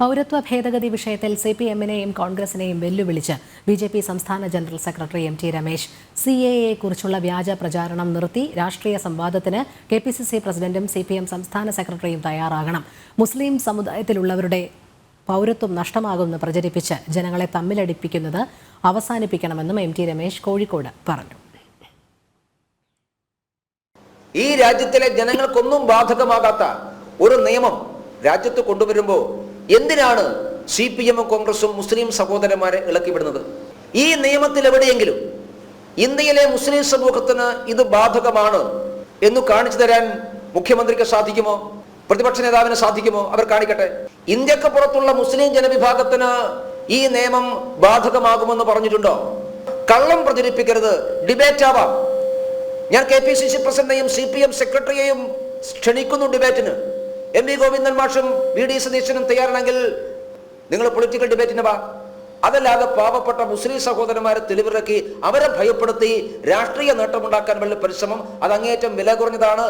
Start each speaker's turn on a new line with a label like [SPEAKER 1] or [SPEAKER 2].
[SPEAKER 1] പൗരത്വ ഭേദഗതി വിഷയത്തിൽ സി പി എമ്മിനെയും കോൺഗ്രസിനെയും വെല്ലുവിളിച്ച് ബി ജെ പി സംസ്ഥാന general secretary M T Ramesh C A A കുറിച്ചുള്ള വ്യാജ പ്രചാരണം നിർത്തി രാഷ്ട്രീയ സംവാദത്തിന് കെ പി സി സി പ്രസിഡന്റും സി പി എം സംസ്ഥാന സെക്രട്ടറിയും തയ്യാറാകണം. മുസ്ലിം സമുദായത്തിലുള്ളവരുടെ പൗരത്വം നഷ്ടമാകുമെന്ന് പ്രചരിപ്പിച്ച് ജനങ്ങളെ തമ്മിലടിപ്പിക്കുന്നത് അവസാനിപ്പിക്കണമെന്നും എം ടി രമേശ് കോഴിക്കോട് പറഞ്ഞു.
[SPEAKER 2] ഈ രാജ്യത്തിലെ ജനങ്ങൾക്കൊന്നും ബാധകമാകാത്ത ഒരു നിയമം രാജ്യത്ത് കൊണ്ടുവരുമ്പോൾ എന്തിനാണ് സി പി എമ്മും കോൺഗ്രസും മുസ്ലിം സഹോദരന്മാരെ ഇളക്കിവിടുന്നത്? ഈ നിയമത്തിൽ എവിടെയെങ്കിലും ഇന്ത്യയിലെ മുസ്ലിം സമൂഹത്തിന് ഇത് ബാധകമാണ് എന്ന് കാണിച്ചു തരാൻ മുഖ്യമന്ത്രിക്ക് സാധിക്കുമോ? പ്രതിപക്ഷ നേതാവിന് സാധിക്കുമോ? അവർ കാണിക്കട്ടെ. ഇന്ത്യയ്ക്ക് പുറത്തുള്ള മുസ്ലിം ജനവിഭാഗത്തിന് ഈ നിയമം ബാധകമാകുമെന്ന് പറഞ്ഞിട്ടുണ്ടോ? കള്ളം പ്രചരിപ്പിക്കരുത്. ഡിബേറ്റ് ആവാം. ഞാൻ കെ പി സി സി പ്രസിഡന്റിനെയും സി പി എം സെക്രട്ടറിയെയും ക്ഷണിക്കുന്നു ഡിബേറ്റിന്. എം വി ഗോവിന്ദൻ മാഷും വി ഡി സതീശനും തയ്യാറാണെങ്കിൽ നിങ്ങൾ പൊളിറ്റിക്കൽ ഡിബേറ്റിന് വാ. അതല്ലാതെ പാവപ്പെട്ട മുസ്ലിം സഹോദരന്മാരെ തെളിവിറക്കി അവരെ ഭയപ്പെടുത്തി രാഷ്ട്രീയ നേട്ടമുണ്ടാക്കാൻ വേണ്ടി പരിശ്രമം അത് അങ്ങേയറ്റം വില കുറഞ്ഞതാണ്.